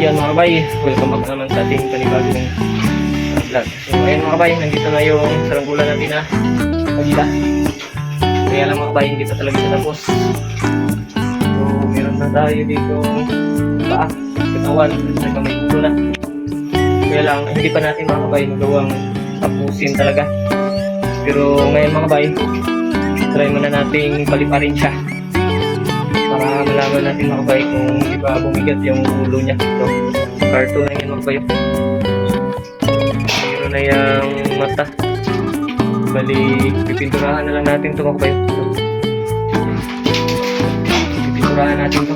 ayan mga kabay, welcome back naman sa ating panibagong vlog. So ayan mga kabay, nandito na yung saranggola natin na pagila. Kaya lang mga kabay, hindi pa talaga tapos. So meron na tayo dito paa, katawan, at saka may ulo na. Kaya lang, hindi pa natin mga kabay magawang tapusin talaga. Pero ngayon mga kabay, try muna nating paliparin siya para malaman natin mga kabay kung di ba bumigat yung ulo niya. So, cartoon na yan mga kabay. Mayroon na yung mata. Bali, pipinturahan na lang natin ito mga pipinturahan natin ito.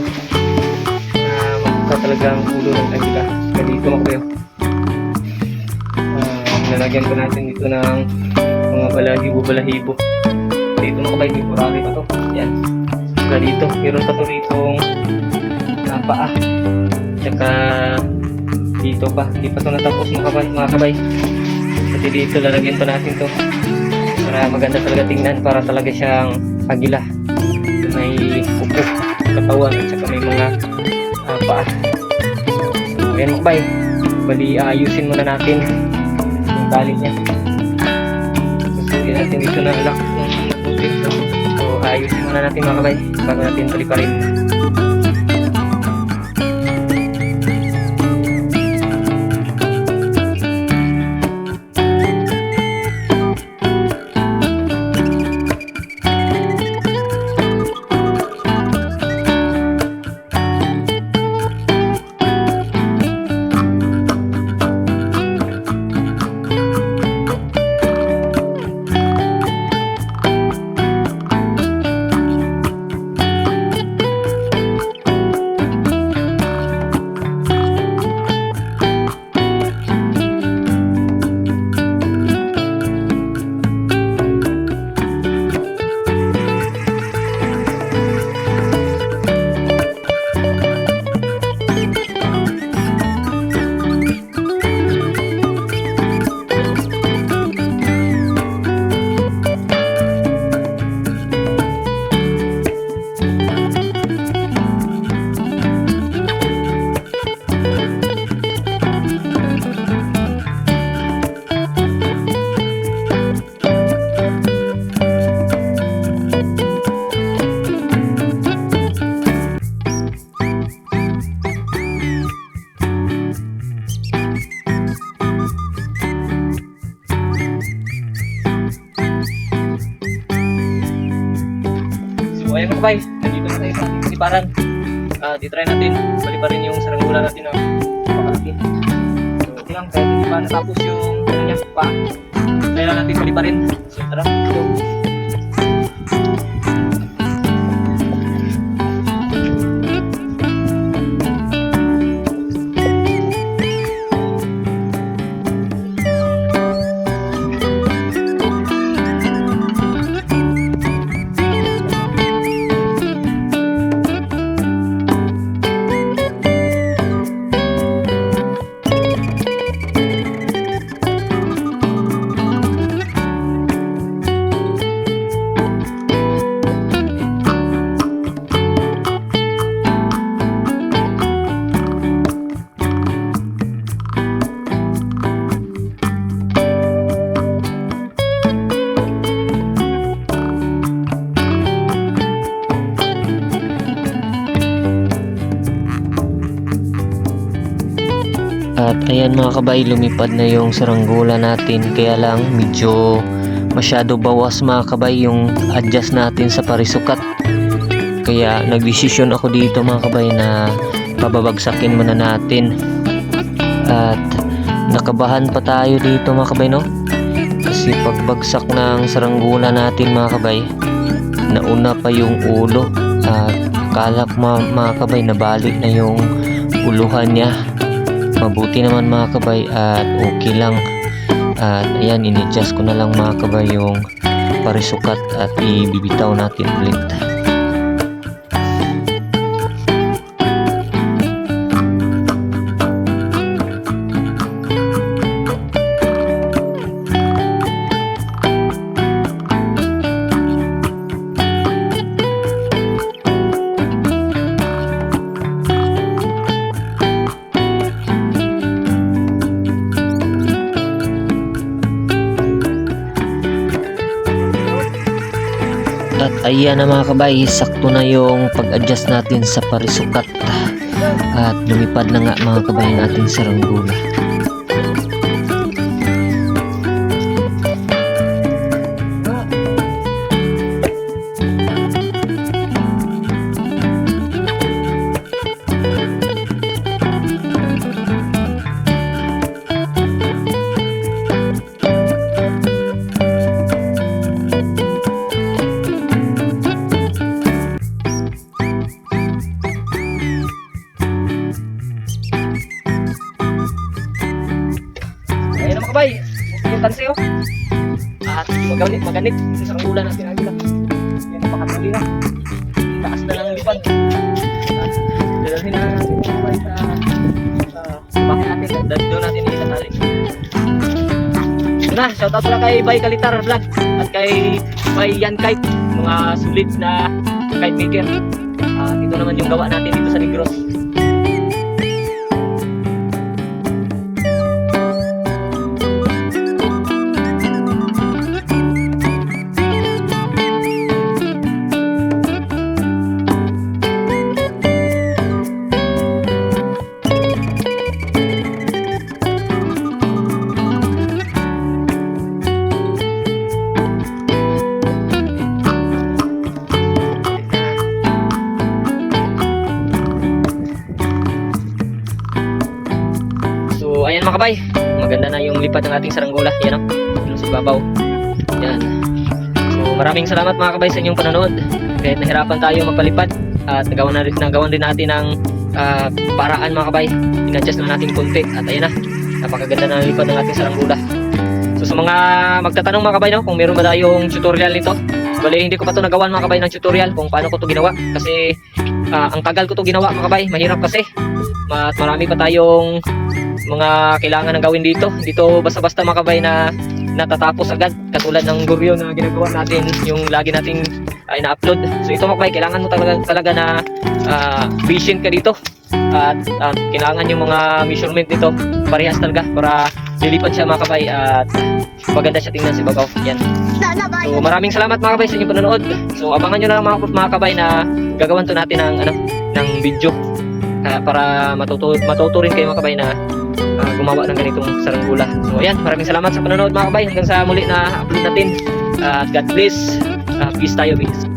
Na makita talaga ang ulo ng agila. Ganito mga kabay. Ah, nalagyan ko natin dito ng mga balahibo-balahibo. Dito mga kabay, temporary pa to. Yan. Saka dito, meron pa to rito uh. Tsaka dito pa, hindi pa to natapos mga kabay. Mga kabay. Kasi dito lalagyan pa natin to para maganda talaga tingnan para talaga siyang agila. May kuko, katawan, at saka may mga uh, paa. Ayan mga kabay. Bali, ayusin muna natin yung tali niya. Gusto natin dito na lock ayusin muna natin mga kabay bago natin paliparin. So ayun mga kabay, nandito na tayo sa ating paliparan. Uh, titry natin, paliparin yung saranggola natin na pakalaki. So okay lang, kahit hindi pa natapos yung niya, pa. Kaya lang natin paliparin. So tara, go. At ayan mga kabay, lumipad na yung saranggola natin. Kaya lang medyo masyado bawas mga kabay yung adjust natin sa parisukat. Kaya nagdesisyon ako dito mga kabay na pababagsakin muna natin. At nakabahan pa tayo dito mga kabay no? Kasi pagbagsak ng saranggola natin mga kabay, nauna pa yung ulo. At akala ko mga, mga kabay nabali na yung uluhan niya mabuti naman mga kabay at okay lang. At ayan in-adjust ko na lang mga kabay yung parisukat at ibibitaw natin ulit ayan na mga kabay, sakto na yung pag-adjust natin sa parisukat. At lumipad na nga mga kabay ang ating saranggula. Kabay, yung tansi oh. At maganit, maganit. Sa sarang ulan natin agad. Yan ang pakatuli na. Taas na lang lipad. At dalhin na natin mga kabay sa sa bahay natin. At doon natin itatali. Yun na, shoutout pala kay Bay Kalitar Vlog at kay Bay Yan Kite, mga sulit na kite maker. At ito naman yung gawa natin dito sa Negros. Lipat ng ating saranggola. Yan o. Yung sa babaw. Yan. So, maraming salamat mga kabay sa inyong panonood. Kahit nahirapan tayo magpalipad. At nagawa na rin, nagawan din natin ng ah, paraan mga kabay. In-adjust na natin konti. At ayan na. Napakaganda na lipad ng ating saranggola. So, sa mga magtatanong mga kabay, no, kung meron ba tayong tutorial nito, Bale, hindi ko pa to nagawan mga kabay ng tutorial kung paano ko to ginawa. Kasi ah, ang tagal ko to ginawa mga kabay. Mahirap kasi. At marami pa tayong mga kailangan ng gawin dito. Dito basta-basta mga kabay na natatapos agad. Katulad ng guryo na ginagawa natin, yung lagi nating ay na-upload. So ito mga kabay, kailangan mo talaga, talaga na ah, patient ka dito. At at kailangan yung mga measurement dito parehas talaga para lilipad siya mga kabay at maganda siya tingnan si Babaw. Yan. So maraming salamat mga kabay sa inyong panonood. So abangan nyo na lang mga, mga na gagawan to natin ng ano ng video ah, para matuto matuto rin kayo mga kabay na ah, gumawa ng ganitong saranggula. So ayan, maraming salamat sa panonood mga kabay. Hanggang sa muli na upload natin. At God bless. Ah, peace tayo, peace.